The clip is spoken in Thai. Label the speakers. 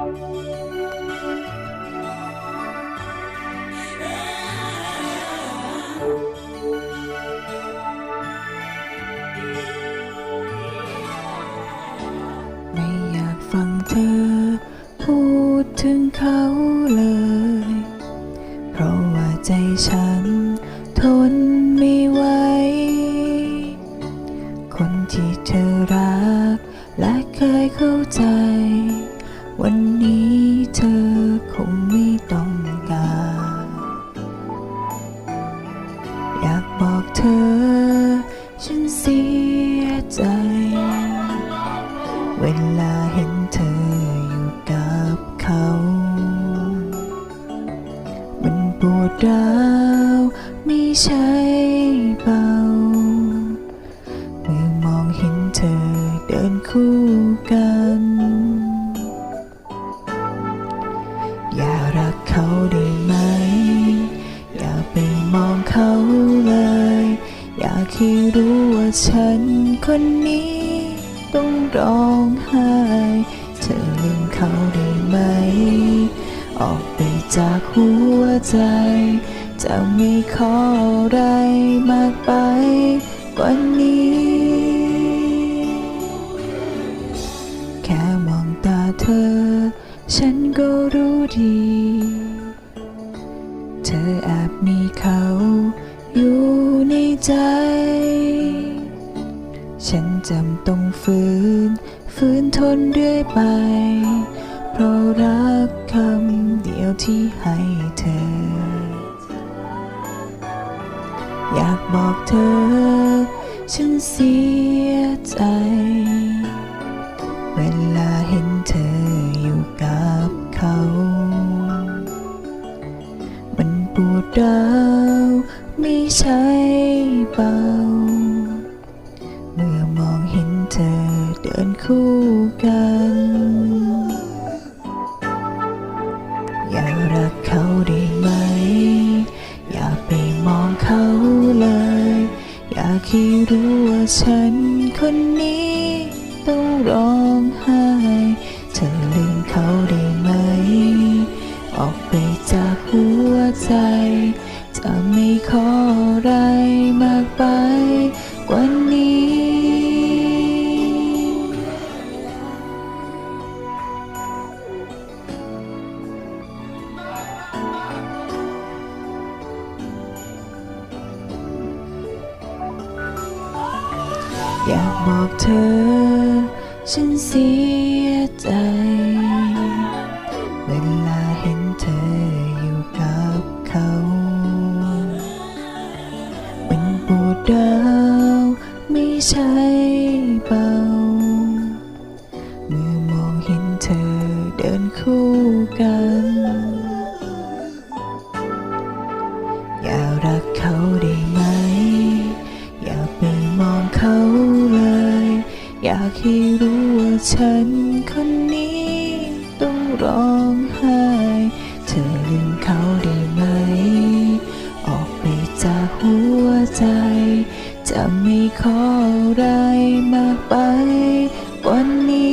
Speaker 1: ไม่อยากฟังเธอ พูดถึงเขาเลย เพราะว่าใจฉันทนไม่ไหว คนที่เธอรักและเคยเข้าใจ วันนี้เธอคงไม่ต้องการ อยากบอกเธอ ฉันเสียใจ เวลาเห็นเธออยู่กับเขา มันปวดร้าวไม่ใช่เบา เมื่อมองเห็นเธอเดินคู่กัน ฉันคนนี้ต้องร้องไห้ เธอลืมเขาได้ไหม ออกไปจากหัวใจ จะไม่ขออะไรมากไปกว่านี้ แค่มองตาเธอ ฉันก็รู้ดี เธอแอบมีเขาอยู่ในใจ จำต้องฝืน ฝืนทนเรื่อยไป เพราะรักคำเดียวที่ให้เธอ อยากบอกเธอ ฉันเสียใจ เวลาเห็นเธออยู่กับเขา มันปวดร้าวไม่ใช่เบา คู่กัน อย่ารักเขาได้ไหม อย่าไปมองเขาเลย อยากให้รู้ว่าฉันคนนี้ ต้องร้องไห้ เธอลืมเขาได้ไหม ออกไปจากหัวใจ จะไม่ขออะไรมากไป อยากบอกเธอ ฉันเสียใจ เวลาเห็นเธออยู่กับเขามันปวดร้าวไม่ใช่เบา เมื่อมองเห็นเธอเดินคู่กัน อย่ารักเขาได้ เขาเลย อยากให้รู้ว่าฉันคนนี้ต้องร้องไห้เธอลืมเขาได้ไหม ออกไปจากหัวใจ จะไม่ขออะไรมากไปวันนี้